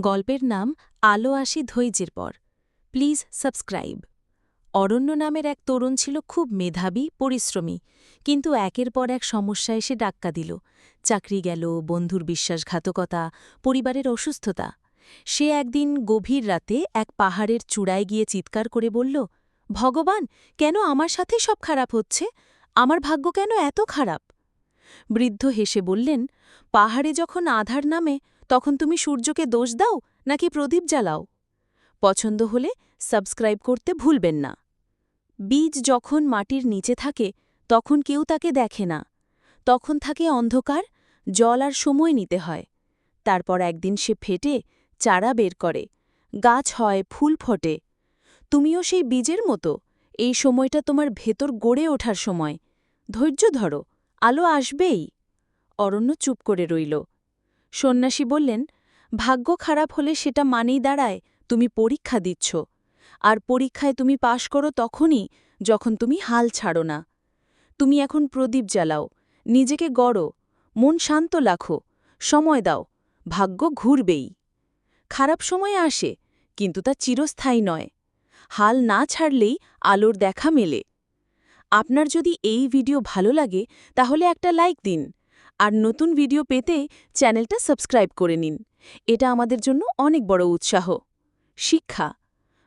গল্পের নাম আলো আসি ধৈর্যের পর। Please subscribe. অরণ্য নামের এক তরুণ ছিল খুব মেধাবী, পরিশ্রমী, কিন্তু একের পর এক সমস্যা এসে ডাক্কা দিল। চাকরি গেল, বন্ধুর বিশ্বাসঘাতকতা, পরিবারের অসুস্থতা। সে একদিন গভীর রাতে এক পাহাড়ের চূড়ায় গিয়ে চিৎকার করে বলল, ভগবান, কেন আমার সাথে সব খারাপ হচ্ছে? আমার ভাগ্য কেন এত খারাপ? বৃদ্ধ হেসে বললেন, পাহাড়ে যখন আধার নামে তখন তুমি সূর্যকে দোষ দাও নাকি প্রদীপ জ্বালাও? পছন্দ হলে সাবস্ক্রাইব করতে ভুলবেন না। বীজ যখন মাটির নিচে থাকে, তখন কেউ তাকে দেখে না। তখন থাকে অন্ধকার, জল আর সময় নিতে হয়। তারপর একদিন সে ফেটে চারা বের করে। গাছ হয়, ফুল ফটে। তুমিও সেই বীজের মতো। এই সময়টা তোমার ভেতর গড়ে ওঠার সময়। ধৈর্য ধরো, আলো আসবেই। অরণ্য চুপ করে রইল। সন্ন্যাসী বললেন, ভাগ্য খারাপ হলে সেটা মানেই দাঁড়ায়, তুমি পরীক্ষা দিচ্ছ। আর পরীক্ষায় তুমি পাশ করো তখনই যখন তুমি হাল ছাড়ো না। তুমি এখন প্রদীপ জ্বালাও, নিজেকে গড়ো, মন শান্ত লাখো সময় দাও, ভাগ্য ঘুরবেই। খারাপ সময় আসে, কিন্তু তা চিরস্থায়ী নয়। হাল না ছাড়লেই আলোর দেখা মেলে। আপনার যদি এই ভিডিও ভালো লাগে, তাহলে একটা লাইক দিন। আর নতুন ভিডিও পেতে চ্যানেলটা সাবস্ক্রাইব করে নিন। এটা আমাদের জন্য অনেক বড় উৎসাহ। শিক্ষা।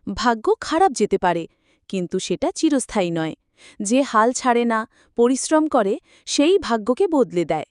ভাগ্য খারাপ যেতে পারে, কিন্তু সেটা চিরস্থায়ী নয়। যে হাল ছাড়ে না, পরিশ্রম করে, সেই ভাগ্যকে বদলে দেয়।